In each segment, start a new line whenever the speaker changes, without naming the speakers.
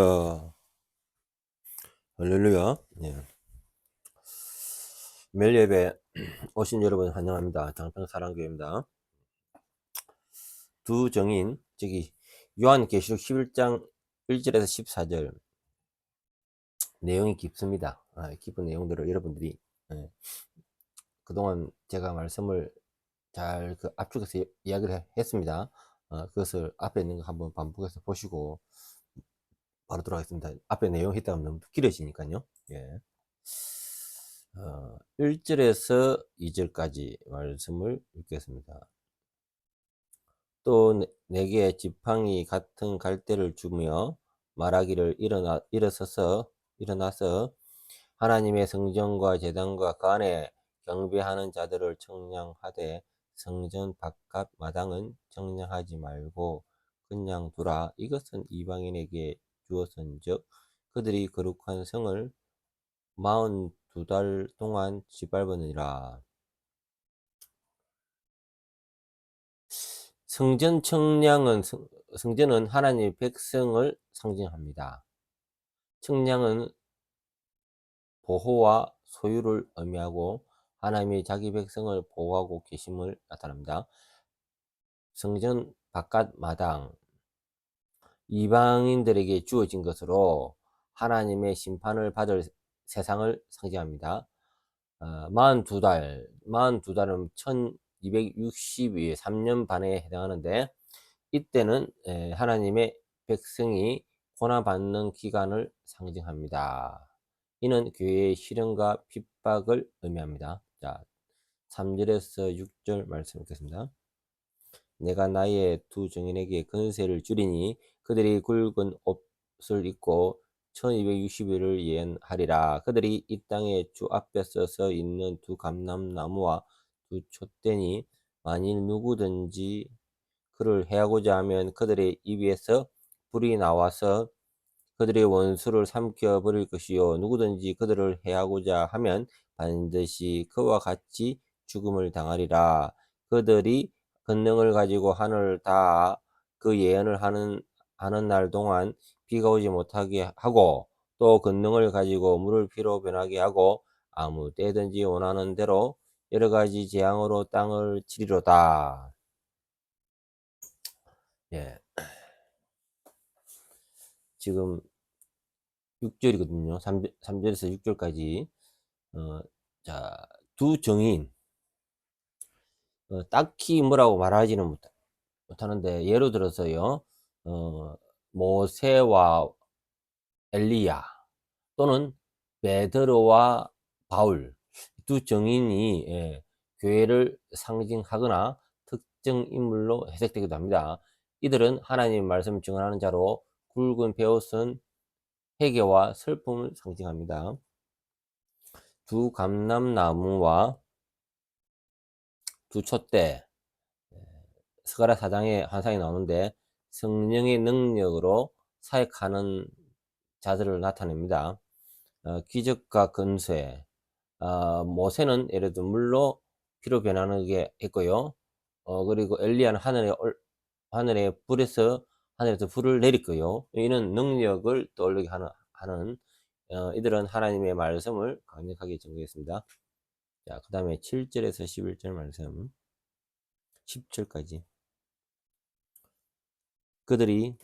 어, 할렐루야. 예. 매일 예배 오신 여러분 환영합니다. 장평 사랑교회입니다. 두 정인, 저기, 요한계시록 11장 1절에서 14절. 내용이 깊습니다. 아, 깊은 내용들을 여러분들이, 예. 그동안 제가 말씀을 잘 그 압축해서 이- 이야기를 해- 했습니다. 어, 그것을 앞에 있는 거 한번 반복해서 보시고, 바로 들어가겠습니다. 앞에 내용 했다가 너무 길어지니까요. 예. 어, 1절에서 2절까지 말씀을 읽겠습니다. 또 네- 내게 지팡이 같은 갈대를 주며 말하기를 일어나 일어서서 일어나서 하나님의 성전과 제단과 그 안에 경배하는 자들을 청량하되 성전 바깥 마당은 청량하지 말고 그냥 두라 이것은 이방인에게 주었은즉 그들이 거룩한 성을 마흔 두 달 동안 짓밟으니라. 성전 청량은 성- 성전은 하나님의 백성을 상징합니다. 청량은 보호와 소유를 의미하고 하나님이 자기 백성을 보호하고 계심을 나타납니다. 성전 바깥 마당 이방인들에게 주어진 것으로 하나님의 심판을 받을 세상을 상징합니다. 어, 42달, 42달은 1260일, 3년 반에 해당하는데, 이때는 에, 하나님의 백성이 고난받는 기간을 상징합니다. 이는 교회의 실현과 핍박을 의미합니다. 자, 3절에서 6절 말씀 읽겠습니다. 내가 나의 두 정인에게 건세를 주리니 그들이 굵은 옷을 입고 1260일을 예언하리라. 그들이 이 땅에 주 앞에 서서 있는 두 감람나무와 두 촛대니 만일 누구든지 그를 해하고자 하면 그들의 입에서 불이 나와서 그들의 원수를 삼켜 버릴 것이요 누구든지 그들을 해하고자 하면 반드시 그와 같이 죽음을 당하리라. 그들이 권능을 가지고 하늘을 다 그 예언을 하는 하는 날 동안 비가 오지 못하게 하고 또 권능을 가지고 물을 피로 변하게 하고 아무 때든지 원하는 대로 여러 가지 재앙으로 땅을 치리로다. 예. 지금 6절이거든요. 3절, 3절에서 6절까지. 어, 자, 두 정인. 어, 딱히 뭐라고 말하지는 못, 못하는데, 예를 들어서요, 어, 모세와 엘리야, 또는 베드로와 바울, 두 정인이, 예, 교회를 상징하거나 특정 인물로 해석되기도 합니다. 이들은 하나님 말씀을 증언하는 자로 굵은 베옷은 회개와 슬픔을 상징합니다. 두 감람나무와 두 촛대, 스가랴 사장의 환상이 나오는데 성령의 능력으로 사역하는 자들을 나타냅니다. 어, 기적과 근세, 어, 모세는 예를 들어 물로 피로 변하는 게 있고요. 어, 그리고 엘리야는 하늘에 올- 하늘에 불에서 하늘에서 불을 내리고요. 이는 능력을 떠올리게 하는 하는 어, 이들은 하나님의 말씀을 강력하게 전개했습니다. 자, 그 다음에 7절에서 11절 말씀, 10절까지. 그들이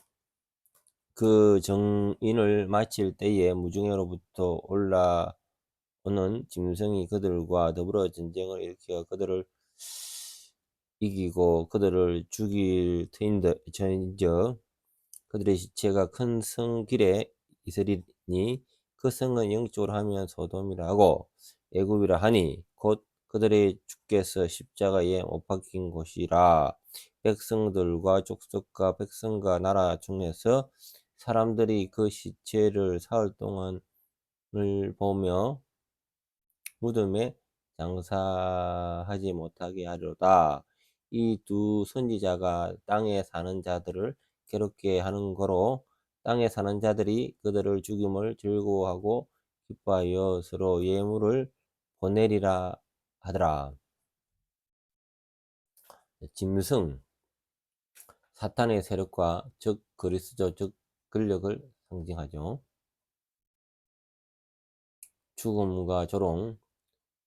그 정인을 마칠 때에 무중에로부터 올라오는 짐승이 그들과 더불어 전쟁을 일으켜 그들을 이기고 그들을 죽일 터인저 그들의 시체가 큰 성 길에 있으리니 그 성은 영적으로 하면 소돔이라고 애굽이라 하니 곧 그들의 주께서 십자가에 못 박힌 곳이라 백성들과 족속과 백성과 나라 중에서 사람들이 그 시체를 사흘 동안을 보며 무덤에 장사하지 못하게 하리로다. 이 두 선지자가 땅에 사는 자들을 괴롭게 하는 거로 땅에 사는 자들이 그들을 죽임을 즐거워하고 기뻐하여 서로 예물을 보내리라 하더라. 짐승 사탄의 세력과 즉 그리스도 즉 권력을 상징하죠. 죽음과 조롱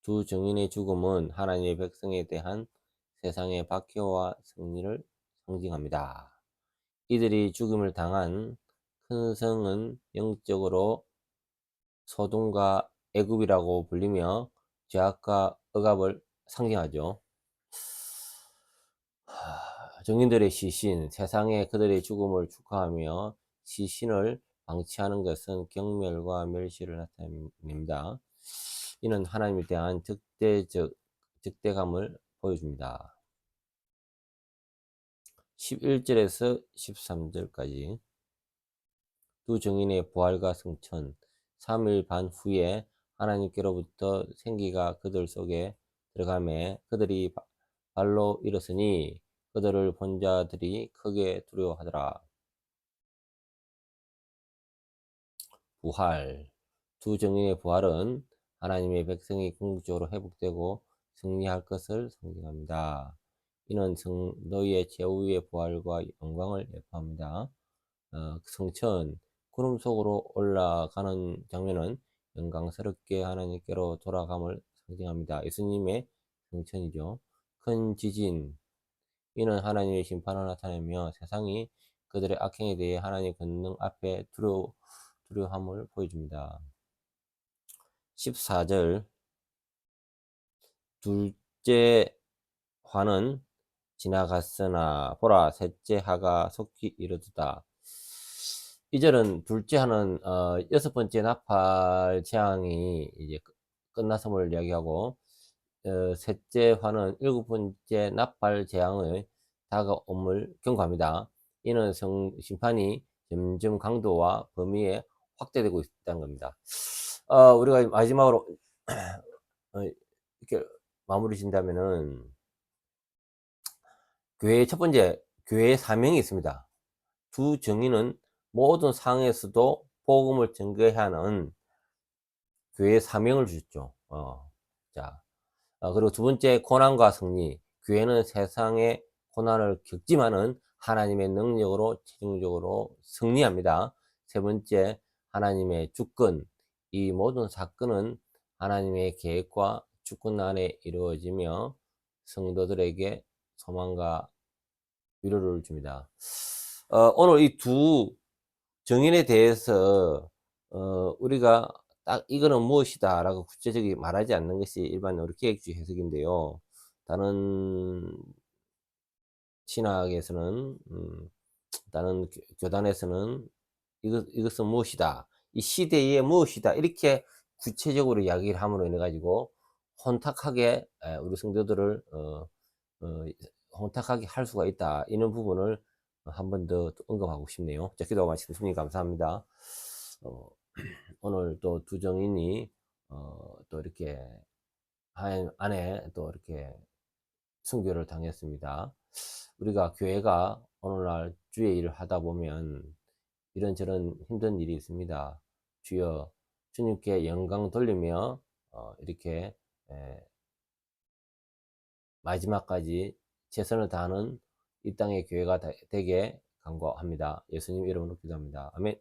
두 증인의 죽음은 하나님의 백성에 대한 세상의 박해와 승리를 상징합니다. 이들이 죽음을 당한 큰 성은 영적으로 소돔과 애굽이라고 불리며 죄악과 억압을 상징하죠. 하, 정인들의 시신, 세상에 그들의 죽음을 축하하며 시신을 방치하는 것은 경멸과 멸시를 나타냅니다. 이는 하나님에 대한 적대적, 적대감을 보여줍니다. 11절에서 13절까지 두 정인의 부활과 승천 3일 반 후에 하나님께로부터 생기가 그들 속에 들어가매 그들이 바- 발로 일었으니 그들을 본 자들이 크게 두려워하더라. 부활 두 정인의 부활은 하나님의 백성이 궁극적으로 회복되고 승리할 것을 상징합니다. 이는 성, 너희의 제후의 부활과 영광을 예표합니다. 어, 성천, 구름 속으로 올라가는 장면은 영광스럽게 하나님께로 돌아감을 상징합니다. 예수님의 성천이죠. 큰 지진, 이는 하나님의 심판을 나타내며 세상이 그들의 악행에 대해 하나님의 권능 앞에 두려, 두려움을 보여줍니다. 14절 둘째 화는 지나갔으나 보라 셋째 하가 속히 이르도다. 이 절은 둘째 하는 어, 여섯 번째 나팔 재앙이 이제 끝- 끝났음을 이야기하고 어, 셋째 화는 일곱 번째 나팔 재앙의 다가옴을 경고합니다. 이는 성, 심판이 점점 강도와 범위에 확대되고 있다는 겁니다. 어, 우리가 마지막으로 어, 이렇게 마무리 진다면은 교회의 첫 번째 교회의 사명이 있습니다. 두 정의는 모든 상황에서도 복음을 전개해야 하는 교회의 사명을 주셨죠. 어, 자, 어, 그리고 두 번째 고난과 승리. 교회는 세상의 고난을 겪지만은 하나님의 능력으로 최종적으로 승리합니다. 세 번째 하나님의 주권. 이 모든 사건은 하나님의 계획과 주권 안에 이루어지며 성도들에게 소망과 위로를 줍니다. 어, 오늘 이 두 정인에 대해서 어, 우리가 딱 이거는 무엇이다 라고 구체적이 말하지 않는 것이 일반 우리 계획주의 해석인데요. 다른 신학에서는 음, 다른 교- 교단에서는 이것, 이것은 무엇이다 이 시대에 무엇이다 이렇게 구체적으로 이야기를 함으로 인해 가지고 혼탁하게 에, 우리 성도들을 어, 어, 혼탁하게 할 수가 있다 이런 부분을 한 번 더 언급하고 싶네요. 자, 기도 마치겠습니다. 감사합니다. 어, 오늘 또 두 정인이 어, 또 이렇게 한 안에 또 이렇게 순교를 당했습니다. 우리가 교회가 오늘날 주의 일을 하다 보면 이런저런 힘든 일이 있습니다. 주여 주님께 영광 돌리며 어, 이렇게 에, 마지막까지 최선을 다하는 이 땅의 교회가 다- 되게 간구합니다. 예수님 이름으로 기도합니다. 아멘.